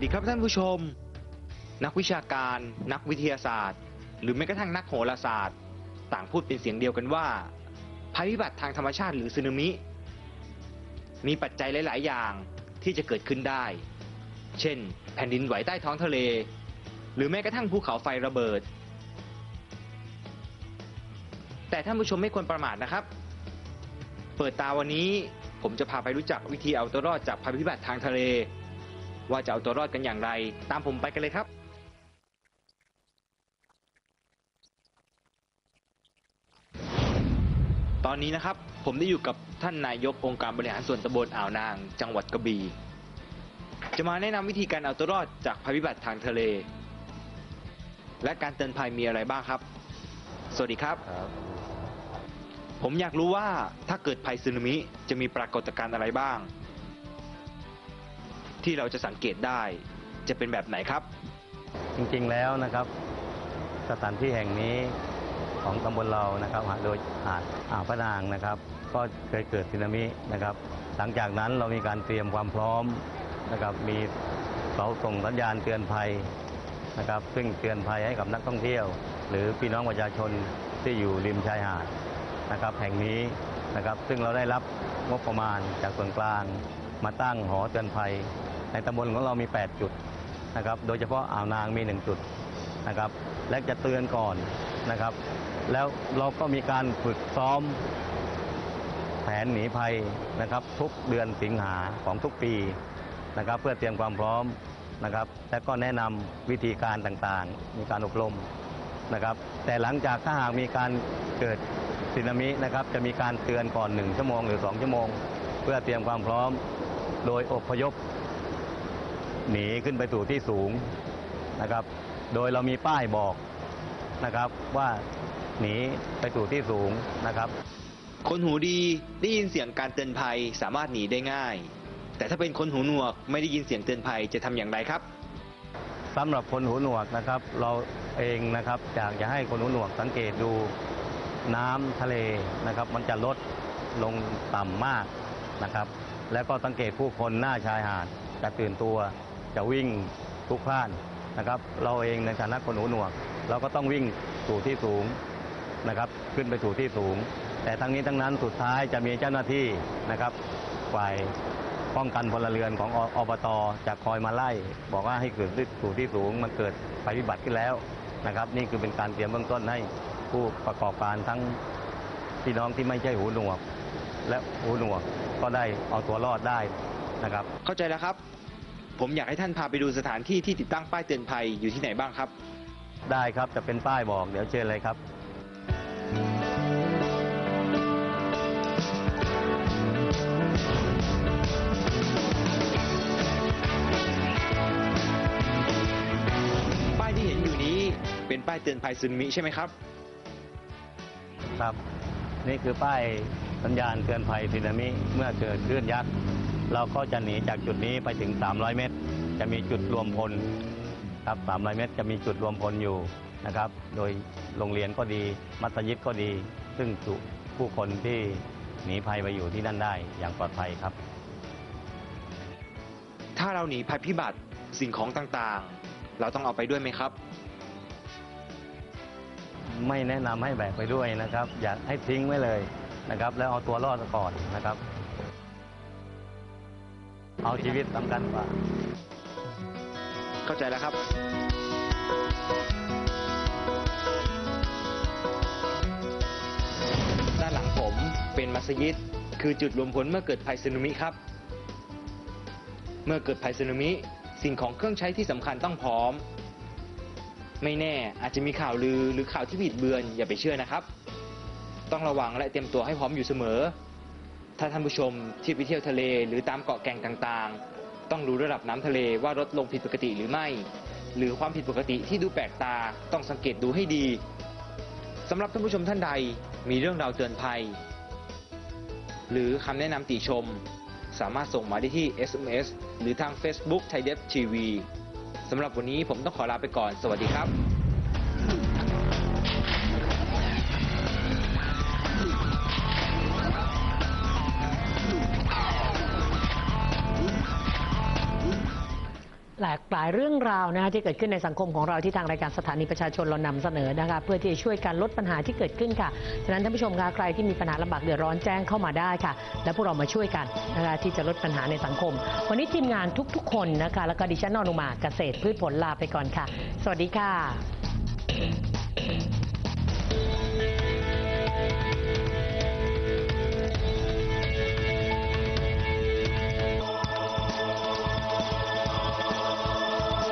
วัสดีครับท่านผู้ชม นักวิชาการ นักวิทยาศาสตร์ หรือแม้กระทั่งนักโหราศาสตร์ ต่างพูดเป็นเสียงเดียวกันว่า ภัยพิบัติทางธรรมชาติหรือสึนามิ มีปัจจัยหลาย ๆ อย่างที่จะเกิดขึ้นได้ เช่น แผ่นดินไหวใต้ท้องทะเล หรือแม้กระทั่งภูเขาไฟระเบิด แต่ท่านผู้ชมไม่ควรประมาทนะครับ เปิดตาวันนี้ผมจะพาไปรู้จักวิธีเอาตัวรอดจากภัยพิบัติทางทะเล ว่าจะเอาตัวรอดกันอย่างไร ตามผมไปกันเลยครับ ตอนนี้นะครับผมได้อยู่กับท่านนายกองค์การบริหารส่วนตำบลอ่าวนาง จังหวัดกระบี่จะมาแนะนำวิธีการเอาตัวรอดจากภัยพิบัติทางทะเล และการเตือนภัยมีอะไรบ้างครับ สวัสดีครับครับผมอยากรู้ว่าถ้าเกิดภัยสึนามิจะมีปรากฏการณ์อะไรบ้าง ที่เราจะสังเกตได้จะเป็นแบบไหนครับ จริงๆแล้วนะครับ สถานที่แห่งนี้ของตำบลเรานะครับโดยหาดอ่าวพระนางนะครับ ก็เคยเกิดสึนามินะครับ หลังจากนั้นเรามีการเตรียมความพร้อมนะครับ มีเสาส่งสัญญาณเตือนภัยนะครับ ซึ่งเตือนภัยให้กับนักท่องเที่ยว หรือพี่น้องประชาชนที่อยู่ริมชายหาดนะครับ แห่งนี้นะครับ ซึ่งเราได้รับงบประมาณจากส่วนกลาง มาตั้งหอเตือนภัย ในตำบลของเรามี 8 จุดนะครับ โดยเฉพาะอ่าวนางมี 1 จุดนะครับ และจะเตือนก่อนนะครับ แล้วเราก็มีการฝึกซ้อมแผนหนีภัยนะครับ ทุกเดือนสิงหาของทุกปีนะครับ เพื่อเตรียมความพร้อมนะครับ และก็แนะนำวิธีการต่างๆ มีการอบรมนะครับ แต่หลังจากถ้าหากมีการเกิดสึนามินะครับ จะมีการเตือนก่อน 1 ชั่วโมงหรือ 2 ชั่วโมง เพื่อเตรียมความพร้อม โดยอพยพ หนีขึ้นไปสู่ที่สูงนะครับ โดยเรามีป้ายบอกนะครับว่าหนีไปสู่ที่สูงนะครับ คนหูดีได้ยินเสียงการเตือนภัยสามารถหนีได้ง่าย แต่ถ้าเป็นคนหูหนวกไม่ได้ยินเสียงเตือนภัยจะทำอย่างไรครับสำหรับคนหูหนวกนะครับ เราเองนะครับอยากจะให้คนหูหนวกสังเกตดูน้ำทะเลนะครับ มันจะลดลงต่ำมากนะครับ แล้วก็สังเกตผู้คนหน้าชายหาดจะตื่นตัว จะวิ่งพลุกพล่านนะครับ เราเองในฐานะคนหูหนวก เราก็ต้องวิ่งสู่ที่สูงนะครับ ขึ้นไปสู่ที่สูง แต่ทั้งนี้ทั้งนั้นสุดท้ายจะมีเจ้าหน้าที่นะครับฝ่ายป้องกันพลเรือนของออบตจะคอยมาไล่ บอกว่าให้เกิดสู่ที่สูงมันเกิดภัยพิบัติขึ้นแล้วนะครับ นี่คือเป็นการเตรียมเบื้องต้นให้ผู้ประกอบการทั้งพี่น้องที่ไม่ใช่หูหนวก และหูหนวก ก็ได้เอาตัวรอดได้นะครับ เข้าใจแล้วครับ ผมอยากให้ท่านพาไปดูสถานที่ที่ติดตั้งป้ายเตือนภัยอยู่ที่ไหนบ้างครับ ได้ครับจะเป็นป้ายบอกเดี๋ยวเชิญเลยครับป้ายที่เห็นอยู่นี้เป็นป้ายเตือนภัยสึนามิใช่ไหมครับ ครับ นี่คือป้าย สัญญาณเตือนภัยสึนามิเมื่อเกิดคลื่นยักษ์ เราก็จะหนีจากจุดนี้ไปถึง 300 เมตร จะมีจุดรวมพลครับ 300 เมตร จะมีจุดรวมพลอยู่นะครับ โดยโรงเรียนก็ดี มัสยิดก็ดี ซึ่งจุผู้คนที่หนีภัยไปอยู่ที่นั่นได้อย่างปลอดภัยครับ ถ้าเราหนีภัยพิบัติสิ่งของต่างๆ เราต้องเอาไปด้วยไหมครับ ไม่แนะนำให้แบกไปด้วยนะครับ อยากให้ทิ้งไว้เลย นะครับ แล้วเอาตัวรอดก่อนนะครับ เอาชีวิตสำคัญกว่า เข้าใจแล้วครับ ด้านหลังผมเป็นมัสยิด คือจุดรวมพลเมื่อเกิดภัยสึนามิครับ เมื่อเกิดภัยสึนามิ สิ่งของเครื่องใช้ที่สำคัญต้องพร้อม ไม่แน่อาจจะมีข่าวลือหรือข่าวที่บิดเบือนอย่าไปเชื่อนะครับ ต้องระวังและเตรียมตัวให้พร้อมอยู่เสมอ ถ้าท่านผู้ชมที่ไปเที่ยวทะเลหรือตามเกาะแก่งต่างๆ ต้องรู้ระดับน้ำทะเลว่าลดลงผิดปกติหรือไม่ หรือความผิดปกติที่ดูแปลกตาต้องสังเกตดูให้ดีสำหรับท่านผู้ชมท่านใดมีเรื่องราวเตือนภัย หรือคำแนะนำติชม สามารถส่งมาได้ที่ SMS หรือทาง Facebook ไทยเดฟทีวีสำหรับวันนี้ผมต้องขอลาไปก่อน สวัสดีครับ หลายหลายเรื่องราวนะคะที่เกิดขึ้นในสังคมของเราที่ทางรายการสถานีประชาชนเรานำเสนอนะคะเพื่อที่จะช่วยกันลดปัญหาที่เกิดขึ้นค่ะฉะนั้นท่านผู้ชมคะใครที่มีปัญหาลำบากเดือดร้อนแจ้งเข้ามาได้ค่ะ และพวกเรามาช่วยกันนะคะที่จะลดปัญหาในสังคม วันนี้ทีมงานทุก ๆ คนนะคะแล้วก็ดิฉันนอนุมาเกษตรพืชผลลาไปก่อนค่ะ สวัสดีค่ะ